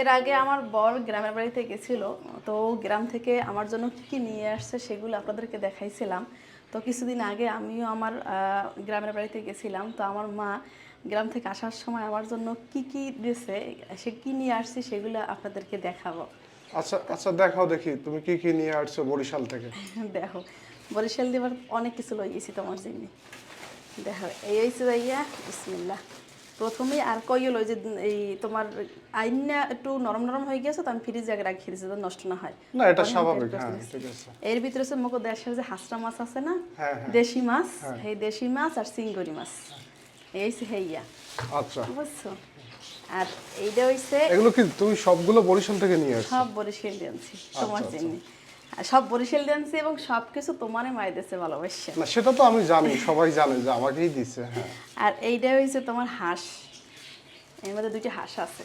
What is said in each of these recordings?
এর আগে আমার বর গ্রামের বাড়িতে গেছিল তো গ্রাম থেকে আমার জন্য কি কি নিয়ে আসছে সেগুলো আপনাদেরকে দেখাইছিলাম। তো কিছুদিন আগে আমিও আমার গ্রামের বাড়িতে গেছিলাম তো আমার মা গ্রাম থেকে আসার সময় আমার জন্য কি কি দিয়েছে সে কি নিয়ে আসছে সেগুলো আপনাদেরকে দেখাবো। আচ্ছা আচ্ছা দেখাও দেখি তুমি কি কি নিয়ে আসছো বরিশাল থেকে? দেখো বরিশাল দিবার অনেক কিছু লই গেছি তোমার জন্য। দেখো এই হয়েছে যাইয়া বিসমিল্লা প্রথমেই আর কইও লই যে এই তোমার আইনা একটু নরম নরম হয়ে গেছে তো আমি ফ্রিজে আগে রাখি দিয়েছি যাতে নষ্ট না হয়। না এটা স্বাভাবিক হ্যাঁ ঠিক আছে। এর ভিতরে হচ্ছে মুখ দেশের যে হাঁসটা মাছ আছে না হ্যাঁ, হ্যাঁ। দেশি মাছ এই দেশি মাছ আর চিংড়ি মাছ। এই হচ্ছে হেইয়া আচ্ছা। বুঝছ? আর এইটা হইছে এগুলো কি তুমি সবগুলো বরিশাল থেকে নিয়ে আসছো? সব বরিশাল দিয়েছি তোমার আচ্ছা, জন্য আর সব বরিশাল ডান্সে এবং সব কিছু তোমারে মাই দিয়েছে ভালোবাসে। না সেটা তো আমি জানি সবাই জানে যে আমাকেই দিছে হ্যাঁ। আর এইটা হয়েছে তোমার হাঁস। এর মধ্যে দুইটা হাঁস আছে।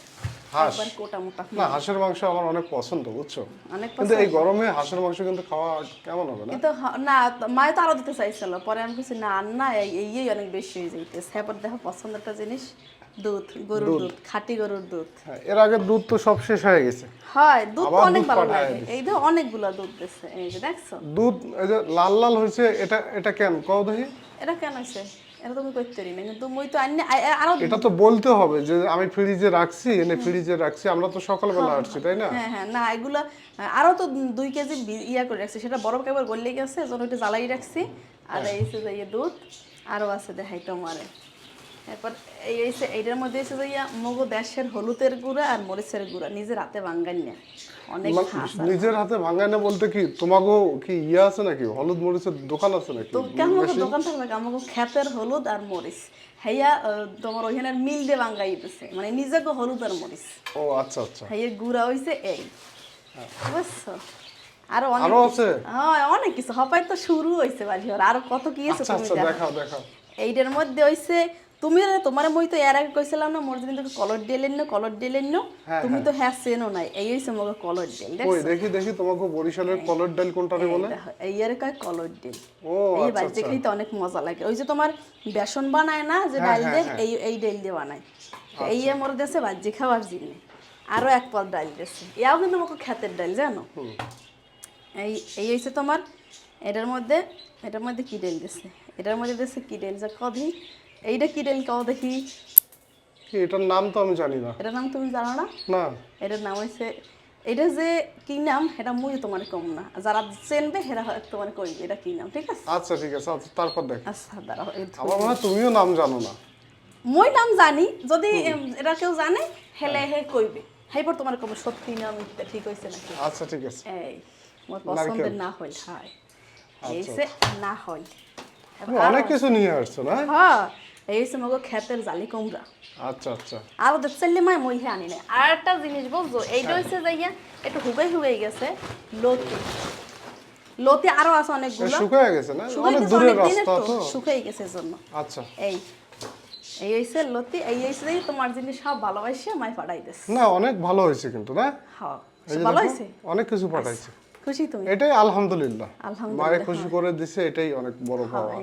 হাঁস? কোটা মোটা। না হাঁসের মাংস আমার অনেক পছন্দ বুঝছ? অনেক কিন্তু এই গরমে হাঁসের মাংস কিন্তু খাওয়া কেমন হবে না? কিন্তু না মায়ে তো আরও দিতে চাইছিল। পরে আমি কিছু না না এই অনেক বেশি হয়ে যাইতেছে। এরপর দেখো পছন্দের একটা জিনিস দুধ গরুর দুধ। খাঁটি গরুর দুধ। হ্যাঁ, এর আগে দুধ তো সব শেষ হয়ে গেছে। হয় দুধ অনেক ভালো লাগে। এই দেখো অনেকগুলো দুধ দিচ্ছে এই যে দেখছ? দুধ এই যে লাল লাল হয়েছে এটা এটা কেন? কও দেখি। এটা কেন হয়েছে? এটা তুমি করতে পারি না কিন্তু মই তো আনি আরও এটা তো বলতে হবে যে আমি ফ্রিজে রাখছি এনে ফ্রিজে রাখছি আমরা তো সকালবেলা আসছি তাই না? হ্যাঁ হ্যাঁ না এগুলা আরও তো দুই কেজি ইয়া করে রাখছি সেটা বরফ একবার গলে গেছে এজন্য ওইটা জ্বালাই রাখছি। আর এই যে ইয়ে দুধ আরও আছে দেখাই তোমারে। এরপর এই এইটার মধ্যে হচ্ছে যে ইয়া মগো দেশের হলুদের গুঁড়া আর মরিচের গুঁড়া নিজের হাতে বাঙ্গান না অনেক নিজের হাতে ভাঙায় না বলতে কি তোমাকেও কি ইয়ে আছে নাকি? হলুদ মরিচের দোকান আছে নাকি? তো কেমন দোকান থাকবে আমাকে ক্ষেতের হলুদ আর মরিচ। হেয়া আহ, তোমার ওইখানে মিল দিয়ে বাঙ্গাই দিতেছে। মানে নিজেকে হলুদ আর মরিচ। ও আচ্ছা আচ্ছা। হেয়ের গুঁড়া হইছে এই। বুঝছ? আরও অনেক আরও আছে? হ্যাঁ অনেক কিছু। হপাই তো শুরু হইছে বালিহর আর কত কি আছে আচ্ছা তুমি আচ্ছা দেখো। দেখাও দেখাও। এইটার মধ্যে হইছে তুমি তোমার মই তো এর আগে কইছিলাম না মোর কিন্তু কলর ডিলেন না কলর ডিলেন না হ্যাঁ, তুমি তো হ্যাঁ চেনো নাই এই হইছে মোর কলর ডিল ওই দেখি দেখি তোমাকে বরিশালের কলর ডাল কোনটারে বলে? এই এর কয় কলর ডিল ও এই আচ্ছা বাড়িতে আচ্ছা। খাইতে অনেক মজা লাগে। ওই যে তোমার বেসন বানায় না যে হ্যাঁ, ডাল হ্যাঁ, দিয়ে হ্যাঁ। এই এই ডাল দিয়ে বানায় তো এই মোর দেশে ভাজি খাওয়ার জিনে আরও এক পদ ডাল দেশে ইয়াও কিন্তু আমাকে খেতের ডাল জানো? এই এই হয়েছে তোমার এটার মধ্যে এটার মধ্যে কি ডাল দিছে? এটার মধ্যে দিছে কি ডাল যা কদি এইটা কি ডাল কও দেখি। এটার নাম তো আমি জানি না। এটার নাম তুমি জানো না? না। এটার নাম হয়েছে এটা যে কি নাম এটা মুই তোমার কম না। যারা চেনবে হয় তোমার কইবে এটা কি নাম ঠিক আছে? আচ্ছা ঠিক আছে আচ্ছা তারপর দেখ। আচ্ছা দাঁড়াও আমার মনে তুমিও নাম জানো না। মই নাম জানি যদি এটা কেউ জানে হেলে হে কইবে। হেপর তোমার কম সত্যি নাম ঠিক হয়েছে নাকি? আচ্ছা ঠিক আছে। এই মোর পছন্দের না হইল হয়। এই আচ্ছা, না হইল অনেক কিছু নিয়ে আসছো না? হ্যাঁ। এই সে মগো খেতের জালি কুমড়া আচ্ছা আচ্ছা। আর মই আনি না আর একটা জিনিস বুঝছ এইটা হচ্ছে যাইয়া একটু গেছে লতি। লতি আরও আছে অনেকগুলো। শুকায় গেছে না? অনেক দূরের রাস্তা তো। শুকাই গেছে জন্য। আচ্ছা। এই এই হইছে লতি এই হইছে যে তোমার জিনিস সব ভালোবাসে মাই পাঠাই দিস না অনেক ভালো হয়েছে কিন্তু না? হ্যাঁ ভালো হয়েছে অনেক কিছু পাঠাইছে। খুশি তুমি? এটাই আলহামদুলিল্লাহ। আলহামদুলিল্লাহ, মায়ের খুশি করে দিছে এটাই অনেক বড় পাওয়া।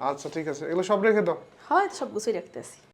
আচ্ছা ঠিক আছে। এগুলো সব রেখে দাও। হয় সব কিছুই রাখতেছি।